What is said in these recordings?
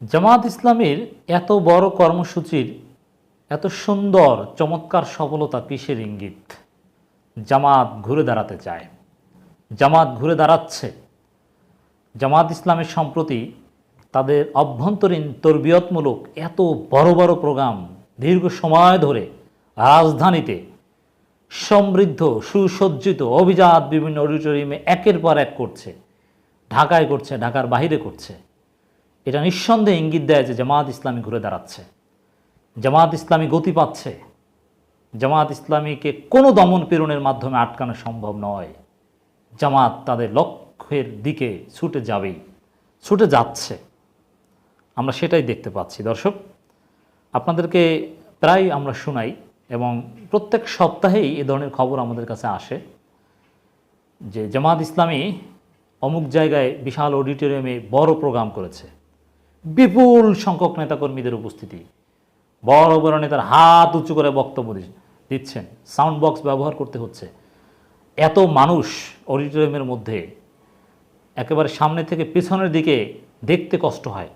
জামাত ইসলামের এত বড় কর্মসূচির এত সুন্দর, চমৎকার সফলতা কিসের ইঙ্গিত? জামাত ঘুরে দাঁড়াতে চায়। জামাত ঘুরে দাঁড়াচ্ছে। জামাত ইসলামের সম্প্রতি তাদের অভ্যন্তরীণ তরবিয়তমূলক এত বড় বড় প্রোগ্রাম দীর্ঘ সময় ধরে রাজধানীতে সমৃদ্ধ, সুসজ্জিত অভিজাত বিভিন্ন অডিটোরিয়ামে একের পর এক করছে। ঢাকায় করছে, ঢাকার বাইরে করছে। এটা নিঃসন্দেহে ইঙ্গিত দেয় যে জামাত ইসলামী ঘুরে দাঁড়াচ্ছে। জামাত ইসলামী গতি পাচ্ছে। জামাত ইসলামীকে কোনো দমন পীড়নের মাধ্যমে আটকানো সম্ভব নয়। জামাত তাদের লক্ষ্যের দিকে ছুটে যাবেই, ছুটে যাচ্ছে। আমরা সেটাই দেখতে পাচ্ছি। দর্শক, আপনাদেরকে প্রায় আমরা শোনাই এবং প্রত্যেক সপ্তাহেই এ ধরনের খবর আমাদের কাছে আসে যে জামাত ইসলামী অমুক জায়গায় বিশাল অডিটোরিয়ামে বড় প্রোগ্রাম করেছে। বিপুল সংখ্যক নেতাকর্মীদের উপস্থিতি। বড় বড় নেতার হাত উঁচু করে বক্তব্য দিচ্ছেন সাউন্ড বক্স ব্যবহার করতে হচ্ছে। এত মানুষ অডিটোরিয়ামের মধ্যে একেবারে সামনে থেকে পেছনের দিকে দেখতে কষ্ট হয়।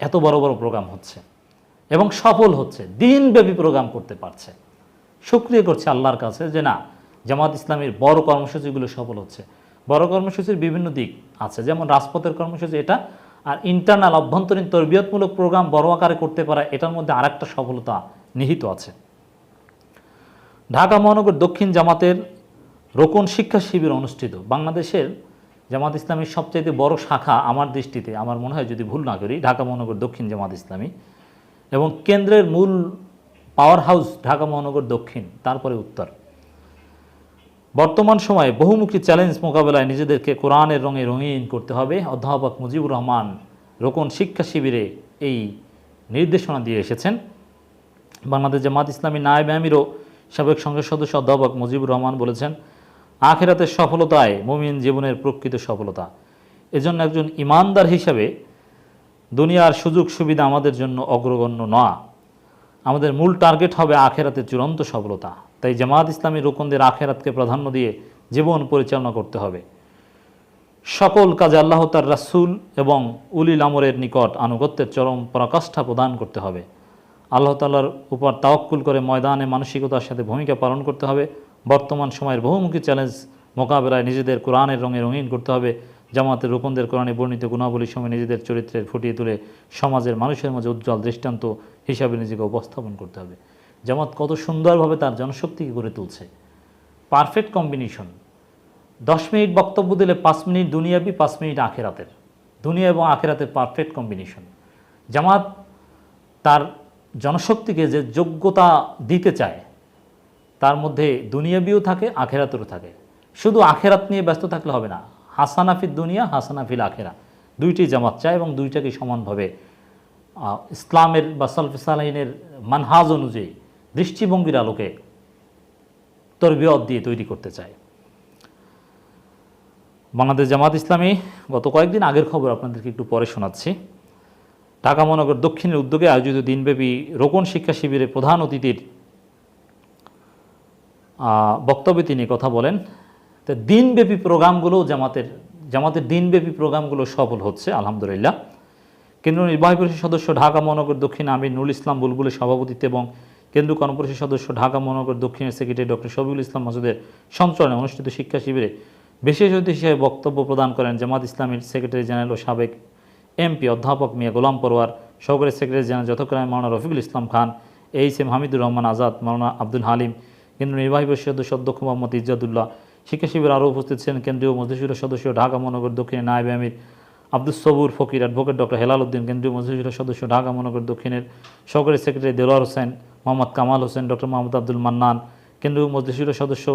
এত বড় বড় প্রোগ্রাম হচ্ছে এবং সফল হচ্ছে, দিনব্যাপী প্রোগ্রাম করতে পারছে। সক্রিয় করছে আল্লাহর কাছে যে না, জামাত ইসলামের বড় কর্মসূচিগুলো সফল হচ্ছে। বড় কর্মসূচির বিভিন্ন দিক আছে, যেমন রাজপথের কর্মসূচি, এটা আর ইন্টারনাল অভ্যন্তরীণ তরবিয়তমূলক প্রোগ্রাম বড় আকারে করতে পারা, এটার মধ্যে আরেকটা সফলতা নিহিত আছে। ঢাকা মহানগর দক্ষিণ জামাতের রোকন শিক্ষা শিবির অনুষ্ঠিত। বাংলাদেশের জামাত ইসলামীর সবচাইতে বড় শাখা আমার দৃষ্টিতে, আমার মনে হয় যদি ভুল না করি, ঢাকা মহানগর দক্ষিণ জামাত ইসলামী এবং কেন্দ্রের মূল পাওয়ার হাউস ঢাকা মহানগর দক্ষিণ, তারপরে উত্তর। বর্তমান সময়ে বহুমুখী চ্যালেঞ্জ মোকাবেলায় নিজেদেরকে কোরআনের রঙে রঙিন করতে হবে। অধ্যাপক মুজিবুর রহমান রোকন শিক্ষা শিবিরে এই নির্দেশনা দিয়ে এসেছেন। বাংলাদেশ জামাত ইসলামী নায়েব আমিরও সাবেক সংসদ সদস্য অধ্যাপক মুজিবুর রহমান বলেছেন, আখেরাতের সফলতায় মুমিন জীবনের প্রকৃত সফলতা। এজন্য একজন ইমানদার হিসাবে দুনিয়ার সুযোগ সুবিধা আমাদের জন্য অগ্রগণ্য নয়। আমাদের মূল টার্গেট হবে আখেরাতের চূড়ান্ত সফলতা। তাই জামাত ইসলামী রোকনদের আখেরাতকে প্রাধান্য দিয়ে জীবন পরিচালনা করতে হবে। সকল কাজে আল্লাহ তার রাসুল এবং উলিল আমরের নিকট আনুগত্যের চরম পরাকাষ্ঠা প্রদান করতে হবে। আল্লাহ তাল্লার উপর তাওয়াক্কুল করে ময়দানে মানসিকতার সাথে ভূমিকা পালন করতে হবে। বর্তমান সময়ের বহুমুখী চ্যালেঞ্জ মোকাবেলায় নিজেদের কোরআনের রঙে রঙিন করতে হবে। জামাতের রোপণদের কোরআনে বর্ণিত গুণাবলীর সময় নিজেদের চরিত্রের ফুটিয়ে তুলে সমাজের মানুষের মাঝে উজ্জ্বল দৃষ্টান্ত হিসাবে নিজেকে উপস্থাপন করতে হবে। জামাত কত সুন্দরভাবে তার জনশক্তিকে গড়ে তুলছে। Perfect combination. দশ মিনিট বক্তব্য দিলে পাঁচ মিনিট দুনিয়াবি, পাঁচ মিনিট আখেরাতের। দুনিয়া এবং আখেরাতের পারফেক্ট কম্বিনেশন। জামাত তার জনশক্তিকে যে যোগ্যতা দিতে চায়, তার মধ্যে দুনিয়াবিও থাকে, আখেরাতেরও থাকে। শুধু আখেরাত নিয়ে ব্যস্ত থাকলে হবে না হাসানাফির দুনিয়া হাসানাফিল আখেরা। দুইটি জামাত চায় এবং দুইটাকে সমানভাবে ইসলামের বা সলফি সালাইনের মানহাজ অনুযায়ী দৃষ্টিভঙ্গির আলোকে তরবিয়ত দিয়ে তৈরি করতে চায়। বাংলাদেশ জামাত ইসলামী গত কয়েকদিন আগের খবর আপনাদেরকে একটু পরে শোনাচ্ছি। ঢাকা মহানগর দক্ষিণের উদ্যোগে আয়োজিত দিনব্যাপী রোকন শিক্ষা শিবিরে প্রধান অতিথির বক্তব্যে তিনি কথা বলেন। তো দিনব্যাপী প্রোগ্রামগুলো জামাতের জামাতের দিনব্যাপী প্রোগ্রামগুলো সফল হচ্ছে, আলহামদুলিল্লাহ। কেন্দ্র নির্বাহী পরিষদ সদস্য ঢাকা, মহানগর, দক্ষিণ আমির, নুরুল ইসলাম বুলবুলের সভাপতিত্বে এবং কেন্দ্রীয় কর্মপরিষদ সদস্য ঢাকা, মহানগর, দক্ষিণের সেক্রেটারি ডক্টর শফিউল ইসলাম মাসুদের সঞ্চালনে অনুষ্ঠিত শিক্ষা শিবিরে বিশেষ অতিথি হিসেবে বক্তব্য প্রদান করেন জামাত ইসলামীর সেক্রেটারি জেনারেল ও সাবেক এমপি অধ্যাপক মিয়া গোলাম পরোয়ার, সহকারী সেক্রেটারি জেনারেল যথাক্রমে মাওলানা রফিকুল ইসলাম খান, এইচ এম হামিদুর রহমান আজাদ, মাওলানা আব্দুল হালিম, কেন্দ্রীয় নির্বাহী পরিষদ সদস্য অধ্যক্ষ মোহাম্মদ ইজাদুল্লাহ শিক্ষা শিবির আরও উপস্থিত ছিলেন কেন্দ্রীয় মজলিসুর সদস্য ঢাকা মহানগর দক্ষিণের নায়েব আমির আব্দুল সবুর ফকির অ্যাডভোকেট ডক্টর হেলাল উদ্দিন কেন্দ্রীয় মজলিসুর সদস্য ঢাকা মহানগর দক্ষিণের সহকারী সেক্রেটারি দেলোয়ার হোসেন, মোহাম্মদ কামাল হোসেন, ডক্টর মোহাম্মদ আব্দুল মান্নান, কেন্দ্রীয় মজলিসুর সদস্য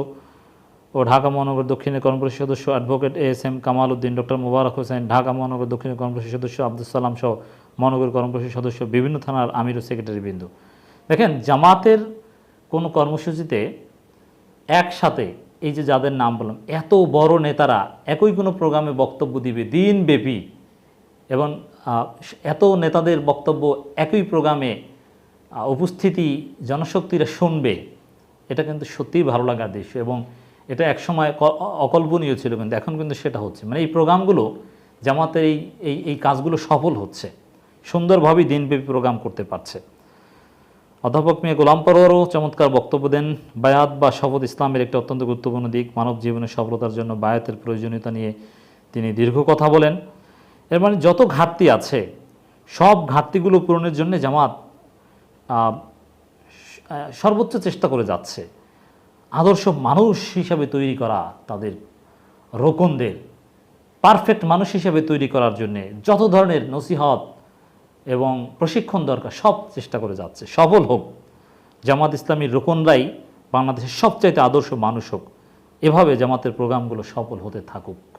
ও ঢাকা মহানগর দক্ষিণের কর্মপরিষদ সদস্য advocate A S M Kamal Uddin doctor Mobarak Hossain, Dhaka মহানগর দক্ষিণের কর্মপরিষদ সদস্য আব্দুল সালাম সহ মহানগর কর্মপরিষদ সদস্য বিভিন্ন থানার আমির ও সেক্রেটারি বিন্দু। দেখেন জামাতের কোনো কর্মসূচিতে একসাথে এই যে যাদের নাম বললাম, এত বড় নেতারা একই কোনো প্রোগ্রামে বক্তব্য দিবে দিনব্যাপী। এবং এত নেতাদের বক্তব্য একই প্রোগ্রামে উপস্থিতি জনশক্তিরা শুনবে, এটা কিন্তু সত্যিই ভালো লাগার দৃশ্য এবং এটা একসময় অকল্পনীয় ছিল কিন্তু, এখন কিন্তু সেটা হচ্ছে। মানে এই প্রোগ্রামগুলো, জামাতের এই এই কাজগুলো সফল হচ্ছে। সুন্দরভাবেই দিনব্যাপী প্রোগ্রাম করতে পারছে। অধ্যাপক মিয়া গোলাম পরোয়ারও চমৎকার বক্তব্য দেন। বায়াত বা শপথ ইসলামের একটি অত্যন্ত গুরুত্বপূর্ণ দিক, মানব জীবনের সফলতার জন্য বায়াতের প্রয়োজনীয়তা নিয়ে তিনি দীর্ঘ কথা বলেন। এর মানে যত ঘাটতি আছে, সব ঘাটতিগুলো পূরণের জন্য জামাত সর্বোচ্চ চেষ্টা করে যাচ্ছে। আদর্শ মানুষ হিসাবে তৈরি করা তাদের রোকনদের, পারফেক্ট মানুষ হিসাবে তৈরি করার জন্যে যত ধরনের নসিহত এবং প্রশিক্ষণ দরকার, সব চেষ্টা করে যাচ্ছে, সফল হোক। জামাত ইসলামীর রোকনরাই বাংলাদেশের সবচাইতে আদর্শ মানুষ হোক। এভাবে জামাতের প্রোগ্রামগুলো সফল হতে থাকুক।